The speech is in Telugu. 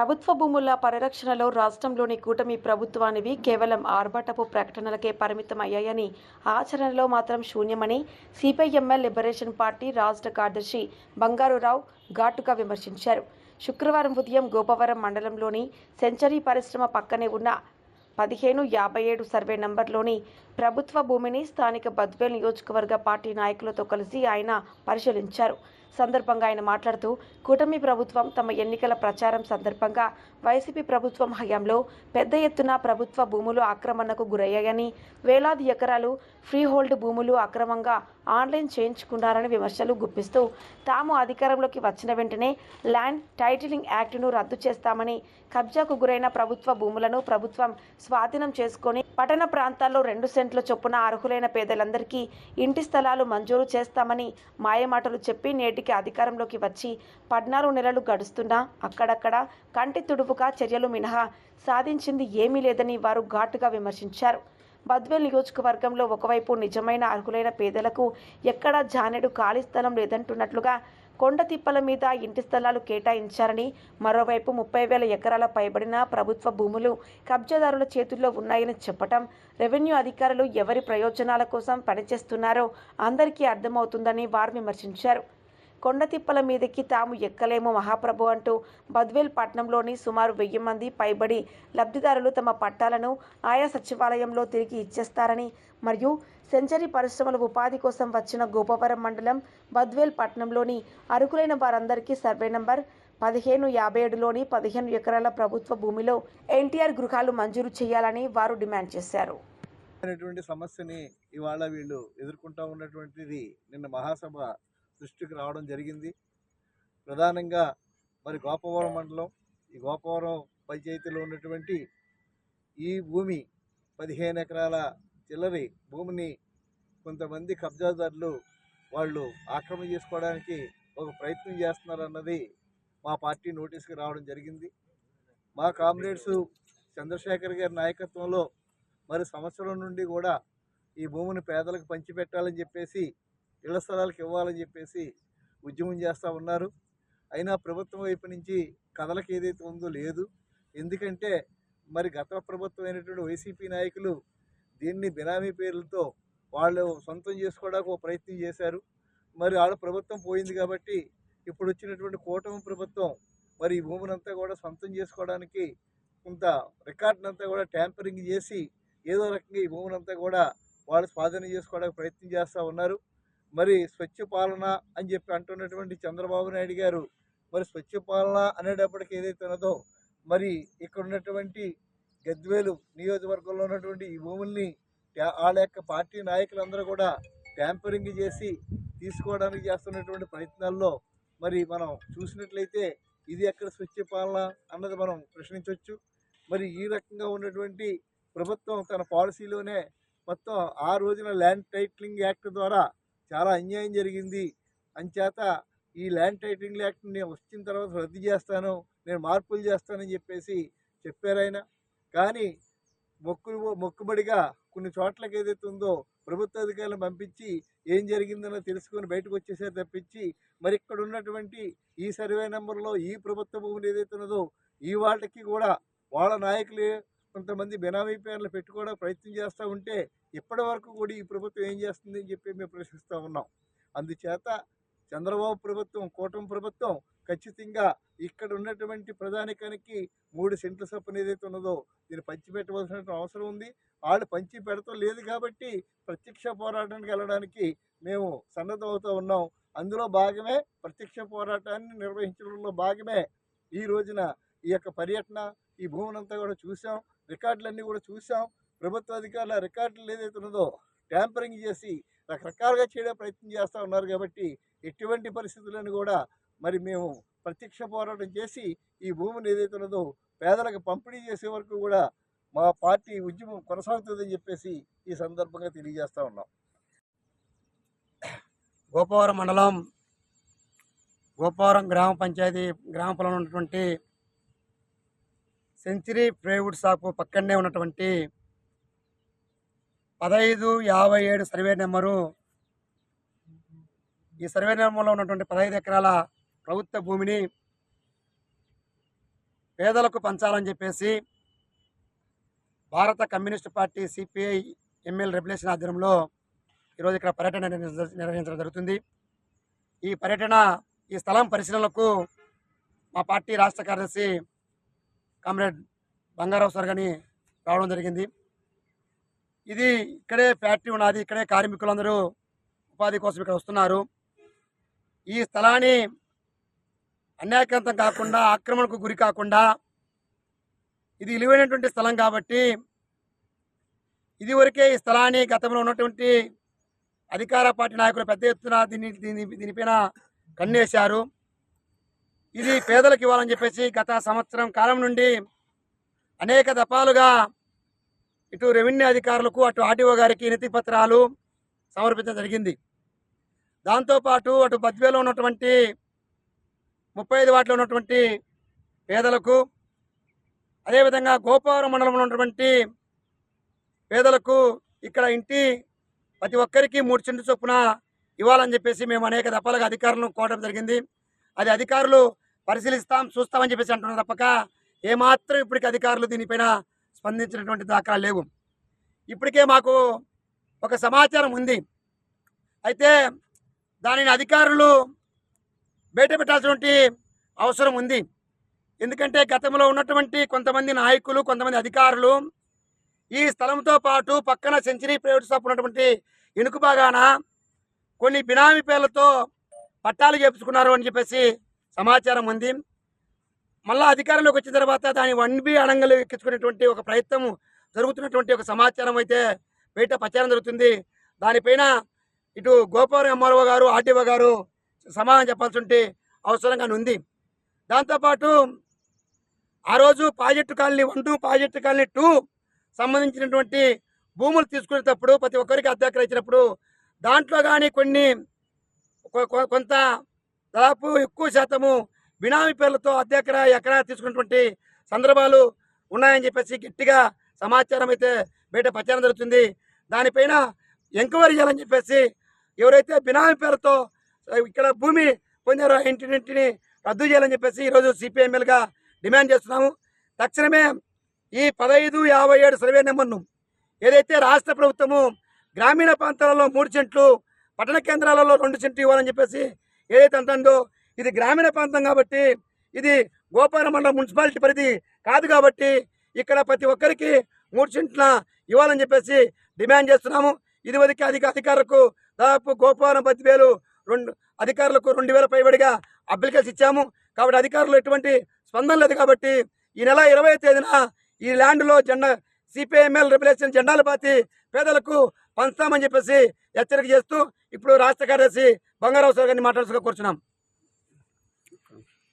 ప్రభుత్వ భూముల పరిరక్షణలో రాష్ట్రంలోని కూటమి ప్రభుత్వానివి కేవలం ఆర్భాటపు ప్రకటనలకే పరిమితం అయ్యాయని ఆచరణలో మాత్రం శూన్యమని సిపిఐఎంఎల్ లిబరేషన్ పార్టీ రాష్ట్ర కార్యదర్శి బంగారురావు ఘాటుగా విమర్శించారు. శుక్రవారం ఉదయం గోపవరం మండలంలోని సెంచరీ పరిశ్రమ పక్కనే ఉన్న పదిహేను యాభై ఏడు సర్వే నంబర్లోని ప్రభుత్వ భూమిని స్థానిక బద్వేల్ నియోజకవర్గ పార్టీ నాయకులతో కలిసి ఆయన పరిశీలించారు. సందర్భంగా ఆయన మాట్లాడుతూ కూటమి ప్రభుత్వం తమ ఎన్నికల ప్రచారం సందర్భంగా వైసీపీ ప్రభుత్వం హయాంలో పెద్ద ఎత్తున ప్రభుత్వ భూములు ఆక్రమణకు గురయ్యాయని వేలాది ఎకరాలు ఫ్రీ హోల్డ్ భూములు అక్రమంగా ఆన్లైన్ చేయించుకున్నారని విమర్శలు గుప్పిస్తూ తాము అధికారంలోకి వచ్చిన వెంటనే ల్యాండ్ టైటిలింగ్ యాక్టును రద్దు చేస్తామని కబ్జాకు గురైన ప్రభుత్వ భూములను ప్రభుత్వం స్వాధీనం చేసుకొని పట్టణ ప్రాంతాల్లో రెండు సెంట్ల చొప్పున అర్హులైన పేదలందరికీ ఇంటి స్థలాలు మంజూరు చేస్తామని మాయమాటలు చెప్పి నేటి నేటికి అధికారంలోకి వచ్చి పద్నాలుగు నెలలు గడుస్తున్నా అక్కడక్కడ కంటి తుడుపుగా చర్యలు మినహా సాధించింది ఏమీ లేదని వారు ఘాటుగా విమర్శించారు. బద్వేల్ నియోజకవర్గంలో ఒకవైపు నిజమైన అర్హులైన పేదలకు ఎక్కడా జానెడు ఖాళీ స్థలం లేదంటున్నట్లుగా కొండ తిప్పల మీద ఇంటి స్థలాలు కేటాయించారని మరోవైపు ముప్పై వేల ఎకరాల పైబడిన ప్రభుత్వ భూములు కబ్జాదారుల చేతుల్లో ఉన్నాయని చెప్పటం రెవెన్యూ అధికారులు ఎవరి ప్రయోజనాల కోసం పనిచేస్తున్నారో అందరికీ అర్థమవుతుందని వారు విమర్శించారు. కొండతిప్పల మీదకి తాము ఎక్కలేము మహాప్రభు అంటూ బద్వేల్ పట్నంలోని సుమారు వెయ్యి మంది పైబడి లబ్ధిదారులు తమ పట్టాలను ఆయా సచివాలయంలో తిరిగి ఇచ్చేస్తారని మరియు సెంచరీ పరిశ్రమల ఉపాధి కోసం వచ్చిన గోపవరం మండలం బద్వేల్ పట్నంలోని అరుకులైన వారందరికీ సర్వే నంబర్ పదిహేను యాభై ఏడులోని పదిహేను ఎకరాల ప్రభుత్వ భూమిలో ఎన్టీఆర్ గృహాలు మంజూరు చేయాలని వారు డిమాండ్ చేశారు. సమస్యని ఇవాళ వీళ్ళు ఎదుర్కొంటా ఉన్నటువంటిది నిన్న మహాసభ దృష్టికి రావడం జరిగింది. ప్రధానంగా మరి గోపవరం మండలం ఈ గోపవరం పంచాయతీలో ఉన్నటువంటి ఈ భూమి పదిహేను ఎకరాల చిల్లరి భూమిని కొంతమంది కబ్జాదారులు వాళ్ళు ఆక్రమణ చేసుకోవడానికి ఒక ప్రయత్నం చేస్తున్నారన్నది మా పార్టీ నోటీస్కి రావడం జరిగింది. మా కామ్రేడ్స్ చంద్రశేఖర్ గారి నాయకత్వంలో మరి సంవత్సరం నుండి కూడా ఈ భూమిని పేదలకు పంచిపెట్టాలని చెప్పేసి ఇళ్ళ స్థలాలకు ఇవ్వాలని చెప్పేసి ఉద్యమం చేస్తూ ఉన్నారు. అయినా ప్రభుత్వం వైపు నుంచి కథలకు ఏదైతే ఉందో లేదు. ఎందుకంటే మరి గత ప్రభుత్వం అయినటువంటి వైసీపీ నాయకులు దీన్ని బినామీ పేర్లతో వాళ్ళు సొంతం చేసుకోవడానికి ఒక ప్రయత్నం చేశారు. మరి ఆడ ప్రభుత్వం పోయింది కాబట్టి ఇప్పుడు వచ్చినటువంటి కూటమి ప్రభుత్వం మరి ఈ భూమినంతా కూడా సొంతం చేసుకోవడానికి కొంత రికార్డునంతా కూడా ట్యాంపరింగ్ చేసి ఏదో రకంగా ఈ భూమినంతా కూడా వాళ్ళు స్వాధీనం చేసుకోవడానికి ప్రయత్నం చేస్తూ ఉన్నారు. మరి స్వచ్ఛ పాలన అని చెప్పి అంటున్నటువంటి చంద్రబాబు నాయుడు గారు మరి స్వచ్ఛ పాలన అనేటప్పటికి ఏదైతే ఉన్నదో మరి ఇక్కడ ఉన్నటువంటి గద్వేలు నియోజకవర్గంలో ఉన్నటువంటి ఈ భూముల్ని వాళ్ళ యొక్క పార్టీ నాయకులందరూ కూడా ట్యాంపరింగ్ చేసి తీసుకోవడానికి చేస్తున్నటువంటి ప్రయత్నాల్లో మరి మనం చూసినట్లయితే ఇది ఎక్కడ స్వచ్ఛ పాలన అన్నది మనం ప్రశ్నించవచ్చు మరి ఈ రకంగా ఉన్నటువంటి ప్రభుత్వం తన పాలసీలోనే మొత్తం ఆ రోజున ల్యాండ్ టైట్లింగ్ యాక్ట్ ద్వారా చాలా అన్యాయం జరిగింది. అంచేత ఈ ల్యాండ్ టైటిలింగ్ యాక్ట్ నేను వచ్చిన తర్వాత రద్దు చేస్తాను నేను మార్పులు చేస్తానని చెప్పేసి చెప్పారాయన కానీ మొక్కులు మొక్కుబడిగా కొన్ని చోట్లకి ఏదైతే ఉందో ప్రభుత్వ అధికారులను పంపించి ఏం జరిగిందనో తెలుసుకొని బయటకు వచ్చేసారు తప్పించి మరి ఇక్కడ ఉన్నటువంటి ఈ సర్వే నెంబర్లో ఈ ప్రభుత్వ భూములు ఏదైతే ఉన్నదో ఈ వాళ్ళకి కూడా వాళ్ళ నాయకులు కొంతమంది బెనామీ పేర్లు పెట్టుకోవడం ప్రయత్నం చేస్తూ ఉంటే ఇప్పటి వరకు కూడా ఈ ప్రభుత్వం ఏం చేస్తుంది అని చెప్పి మేము ప్రశ్నిస్తూ ఉన్నాం. అందుచేత చంద్రబాబు ప్రభుత్వం కూటమి ప్రభుత్వం ఖచ్చితంగా ఇక్కడ ఉన్నటువంటి ప్రధానికానికి మూడు సెంట్ల సొప్పున ఏదైతే ఉన్నదో దీన్ని పంచిపెట్టవలసిన అవసరం ఉంది. వాళ్ళు పంచి పెడతాం లేదు కాబట్టి ప్రత్యక్ష పోరాటానికి వెళ్ళడానికి మేము సన్నద్ధమవుతూ ఉన్నాం. అందులో భాగమే ప్రత్యక్ష పోరాటాన్ని నిర్వహించడంలో భాగమే ఈ రోజున ఈ యొక్క పర్యటన ఈ భూమినంతా కూడా చూసాం. రికార్డులన్నీ కూడా చూసాం ప్రభుత్వ అధికారుల రికార్డులు ఏదైతే ఉన్నదో ట్యాంపరింగ్ చేసి రకరకాలుగా చేయడం ప్రయత్నం చేస్తూ ఉన్నారు కాబట్టి ఎటువంటి పరిస్థితులను కూడా మరి మేము ప్రత్యక్ష పోరాటం చేసి ఈ భూమిని ఏదైతే ఉన్నదో పేదలకు పంపిణీ చేసే వరకు కూడా మా పార్టీ ఉద్యమం కొనసాగుతుందని చెప్పేసి ఈ సందర్భంగా తెలియజేస్తూ ఉన్నాం. గోపవరం మండలం గోపవరం గ్రామ పంచాయతీ గ్రామ పొలంలో ఉన్నటువంటి సెంచరీ ప్రైవుడ్ షాపు పక్కనే ఉన్నటువంటి పదహైదు యాభై ఏడు సర్వే నెంబరు. ఈ సర్వే నెంబర్లో ఉన్నటువంటి పదహైదు ఎకరాల ప్రభుత్వ భూమిని పేదలకు పంచాలని చెప్పేసి Bharat communist party CPI ML regulation ఆధ్వర్యంలో ఈరోజు ఇక్కడ పర్యటన నిర్వహించడం జరుగుతుంది. ఈ పర్యటన ఈ స్థలం పరిశీలనకు మా పార్టీ రాష్ట్ర కార్యదర్శి కామ్రేడ్ బంగారావు సార్ కానీ రావడం జరిగింది. ఇది ఇక్కడే ఫ్యాక్టరీ ఉన్నది ఇక్కడే కార్మికులందరూ ఉపాధి కోసం ఇక్కడ వస్తున్నారు. ఈ స్థలాన్ని అన్యాక్రాంతం కాకుండా ఆక్రమణకు గురి కాకుండా ఇది విలువైనటువంటి స్థలం కాబట్టి ఇదివరకే ఈ స్థలాన్ని గతంలో ఉన్నటువంటి అధికార పార్టీ నాయకులు పెద్ద ఎత్తున దీన్ని దీని దీనిపైన కన్నేశారు. ఇది పేదలకు ఇవ్వాలని చెప్పేసి గత సంవత్సరం కాలం నుండి అనేక దఫాలుగా ఇటు రెవెన్యూ అధికారులకు అటు ఆర్టీఓ గారికి నితి పత్రాలు సమర్పించడం జరిగింది. దాంతోపాటు అటు బద్వేలో ఉన్నటువంటి ముప్పై ఐదు వాటిలో ఉన్నటువంటి పేదలకు అదేవిధంగా గోపావరం మండలంలో ఉన్నటువంటి పేదలకు ఇక్కడ ఇంటి ప్రతి ఒక్కరికి మూడు చెంటు చొప్పున ఇవ్వాలని చెప్పేసి మేము అనేక దఫాలుగా అధికారులను కోరడం జరిగింది. అది అధికారులు పరిశీలిస్తాం చూస్తామని చెప్పేసి అంటున్నారు తప్పక. ఏమాత్రం ఇప్పటికి అధికారులు దీనిపైన స్పందించినటువంటి దాఖలాలు లేవు. ఇప్పటికే మాకు ఒక సమాచారం ఉంది. అయితే దానిని అధికారులు బయట పెట్టాల్సినటువంటి అవసరం ఉంది. ఎందుకంటే గతంలో ఉన్నటువంటి కొంతమంది నాయకులు కొంతమంది అధికారులు ఈ స్థలంతో పాటు పక్కన సెంచరీ ప్రైవేట్ షాప్ ఉన్నటువంటి ఇనుకు బాగాన కొన్ని బినామీ పేర్లతో పట్టాలు చేపించుకున్నారు అని చెప్పేసి సమాచారం ఉంది మళ్ళా అధికారంలోకి వచ్చిన తర్వాత దాని వన్ బి అడంగలు ఎక్కించుకునేటువంటి ఒక ప్రయత్నం జరుగుతున్నటువంటి ఒక సమాచారం అయితే బయట ప్రచారం జరుగుతుంది. దానిపైన ఇటు గోపాలం ఎంఆర్ఓ గారు ఆర్టీఓ గారు సమాధానం చెప్పాల్సి ఉంటే అవసరంగా ఉంది. దాంతోపాటు ఆ రోజు project colony one two project colony two సంబంధించినటువంటి భూములు తీసుకునేటప్పుడు ప్రతి ఒక్కరికి అద్దెకర ఇచ్చినప్పుడు దాంట్లో కానీ కొన్ని కొ- కొంత దాదాపు ఎక్కువ శాతము బినామీ పేర్లతో అద్దెకర ఎకరా తీసుకున్నటువంటి సందర్భాలు ఉన్నాయని చెప్పేసి గట్టిగా సమాచారం అయితే బయట ప్రచారం జరుగుతుంది. దానిపైన ఎంక్వైరీ చేయాలని చెప్పేసి ఎవరైతే బినామీ పేరుతో ఇక్కడ భూమి పొందారో ఇంటినింటిని ఇంటిని రద్దు చేయాలని చెప్పేసి ఈరోజు సిపిఎంఎల్గా డిమాండ్ చేస్తున్నాము. తక్షణమే ఈ పదహైదు యాభై ఏడు సర్వే నెంబర్ను ఏదైతే రాష్ట్ర ప్రభుత్వము గ్రామీణ ప్రాంతాలలో మూడు సెంట్లు పట్టణ కేంద్రాలలో రెండు సెంట్లు ఇవ్వాలని చెప్పేసి ఏదైతే అంటుందో ఇది గ్రామీణ ప్రాంతం కాబట్టి ఇది గోపాల మండలం మున్సిపాలిటీ పరిధి కాదు కాబట్టి ఇక్కడ ప్రతి ఒక్కరికి మూడు సెంట్ల ఇవ్వాలని చెప్పేసి డిమాండ్ చేస్తున్నాము. ఇది వరకు అధిక అధికారులకు దాదాపు గోపాలం పది వేలు రెండు అధికారులకు రెండు వేల పైబడిగా అప్లికేషన్ ఇచ్చాము. కాబట్టి అధికారులు ఎటువంటి స్పందన లేదు కాబట్టి ఈ నెల ఇరవై తేదీన ఈ ల్యాండ్లో జెండా సిపిఐఎంఎల్ రెగ్యులేషన్ జెండాలు పాతి పేదలకు పంచుతామని చెప్పేసి హెచ్చరిక చేస్తూ ఇప్పుడు రాష్ట్ర కార్యదర్శి బంగారావు సార్ గారిని మాట్లాడుతూ కూర్చున్నాం.